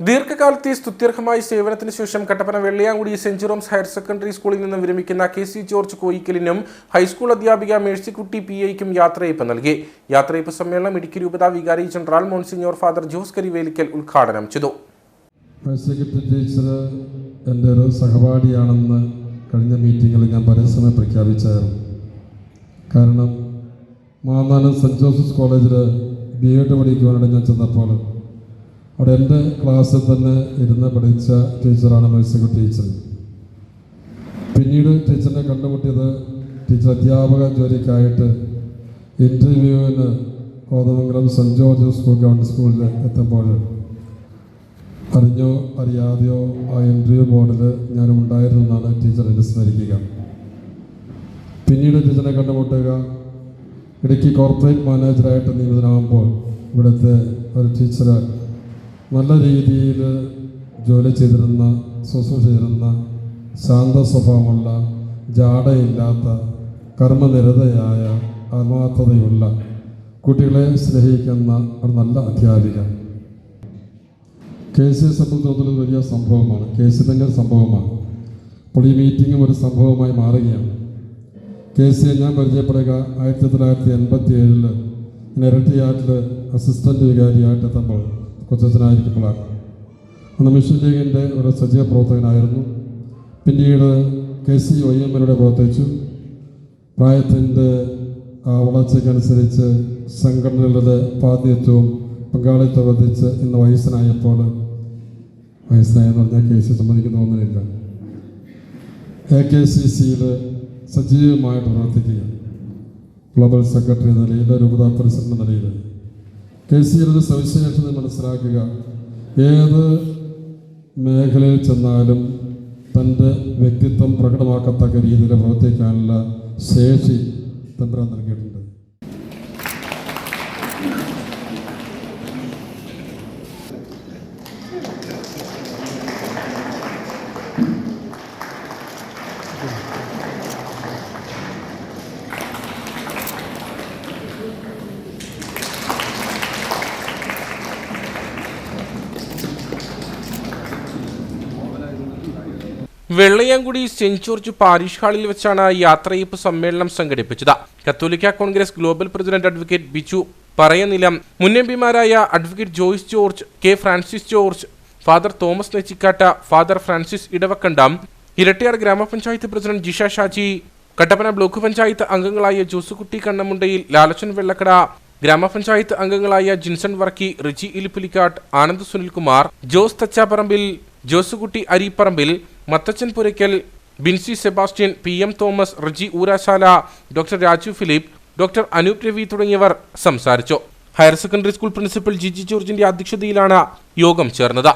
ദീർഘകാലത്തെ സ്തുത്യർഹമായ സേവനത്തിന് ശേഷം Kattappana Vellayamkudy saint Jerome's higher secondary സ്കൂളിൽ നിന്ന് വിരമിക്കുന്ന കെ സി ജോർജ് കോയിക്കലിനും ഹൈസ്കൂൾ അധ്യാപിക മേഴ്സിക്കുട്ടി പി ഐക്കും യാത്രയപ്പ് നൽകി. യാത്രയപ്പ് സമ്മേളനം ഇടുക്കി രൂപത വികാരി general monsignor father Jose Karivelikkal ഉദ്ഘാടനം ചെയ്തു. ടീച്ചർ എന്റെ ഒരു സഹപാഠിയാണെന്ന് കഴിഞ്ഞ മീറ്റിങ്ങിൽ ഞാൻ പരസ്യമായി പ്രഖ്യാപിച്ചായിരുന്നു. കാരണം മാന്നാനം സെന്റ് ജോസഫ്സ് കോളേജിൽ ബി എഡ് പഠിക്കുവാനായിട്ട് ഞാൻ ചെന്നപ്പോൾ അവിടെ എന്റെ ക്ലാസ്സിൽ തന്നെ ഇരുന്ന് പഠിച്ച ടീച്ചറാണ് മത്സ്യ ടീച്ചർ. പിന്നീട് ടീച്ചറിനെ കണ്ടുമുട്ടിയത് ടീച്ചർ അധ്യാപക ജോലിക്കായിട്ട് ഇന്റർവ്യൂവിന് Kothamangalam saint George school government സ്കൂളിൽ എത്തുമ്പോൾ അറിഞ്ഞോ അറിയാതെയോ ആ ഇന്റർവ്യൂ ബോർഡിൽ ഞാൻ ഉണ്ടായിരുന്നെന്നാണ് ടീച്ചർ എന്നെ സ്മരിക്കുക. പിന്നീട് ടീച്ചറിനെ കണ്ടുമുട്ടുക ഇടുക്കി കോർപ്പറേറ്റ് മാനേജറായിട്ട് നിയമിതനാകുമ്പോൾ ഇവിടുത്തെ ഒരു ടീച്ചർ നല്ല രീതിയിൽ ജോലി ചെയ്തിരുന്ന ശുശ്രൂഷ ചെയ്തിരുന്ന ശാന്ത സ്വഭാവമുള്ള ജാടയില്ലാത്ത കർമ്മനിരതയായ ആത്മാർത്ഥതയുള്ള കുട്ടികളെ സ്നേഹിക്കുന്ന ഒരു നല്ല അധ്യാപിക. കേസ് സിയെ സംബന്ധിച്ചിടത്തോളം വലിയ സംഭവമാണ്. കേസ് തന്നെ ഒരു സംഭവമാണ്. അപ്പോൾ ഈ മീറ്റിങ്ങും ഒരു സംഭവമായി മാറുകയാണ്. കേസ് ഞാൻ പരിചയപ്പെടുക ആയിരത്തി തൊള്ളായിരത്തി എൺപത്തി ഏഴിൽ ഇരട്ടിയാറ്റിൽ അസിസ്റ്റന്റ് വികാരിയായിട്ട് എത്തുമ്പോൾ കൊച്ചനായിരിക്കുമ്പോഴാണ് അന്ന് മിഷൻ ലീഗിന്റെ ഒരു സജീവ പ്രവർത്തകനായിരുന്നു. പിന്നീട് കെ സി ഒ എം എല്ലുടെ പ്രവർത്തിച്ചു. പ്രായത്തിന്റെ വളർച്ചയ്ക്കനുസരിച്ച് സംഘടനകളുടെ പ്രാതിനിധ്യവും പങ്കാളിത്തം വർദ്ധിച്ച് ഇന്ന് വയസ്സനായപ്പോൾ വയസ്സനായെന്ന് പറഞ്ഞാൽ കെ സി സംബന്ധിക്കുന്ന തോന്നുന്നില്ല. എ കെ സി സിയിൽ സജീവമായിട്ട് പ്രവർത്തിക്കുക ഗ്ലോബൽ സെക്രട്ടറി എന്ന നിലയിൽ രൂപതാ പ്രസിഡന്റ് നിലയിൽ. കെ സി എല്ലിന്റെ സവിശേഷത മനസ്സിലാക്കുക. ഏത് മേഖലയിൽ ചെന്നാലും തന്റെ വ്യക്തിത്വം പ്രകടമാക്കത്തക്ക രീതിയിൽ പ്രവർത്തിക്കാനുള്ള ശേഷി തമ്പുരാൻ നൽകിയിട്ടുണ്ട്. വെള്ളയാങ്കുടി സെന്റ് ജോർജ് പാരിഷ് ഹാളിൽ വെച്ചാണ് യാത്രയയപ്പ് സമ്മേളനം സംഘടിപ്പിച്ചത്. കത്തോലിക്ക congress global president advocate Biju Parayanilam മുൻ advocate Joyce George K Francis George father Thomas Nechikatta father Francis Edavakandam Erattayar ഗ്രാമപഞ്ചായത്ത് പ്രസിഡന്റ് ജിഷ ഷാജി കട്ടപ്പന ബ്ലോക്ക് പഞ്ചായത്ത് അംഗങ്ങളായ ജോസുകുട്ടി കണ്ണമുണ്ടയിൽ ലാലച്ചൻ വെള്ളക്കട ഗ്രാമപഞ്ചായത്ത് അംഗങ്ങളായ Jinson Varkey Riji Elippulikkatt Anand Sunilkumar Jose Thachaparambil Josekutty Aripparambil Mathachan Puraykkal Binsy Sebastian P M Thomas Riji Oorashala doctor Raju Philip doctor Anoop Ravi തുടങ്ങിയവർ സംസാരിച്ചു. Higher secondary school principal Jiji ജോർജിന്റെ അധ്യക്ഷതയിലാണ് യോഗം ചേർന്നത്.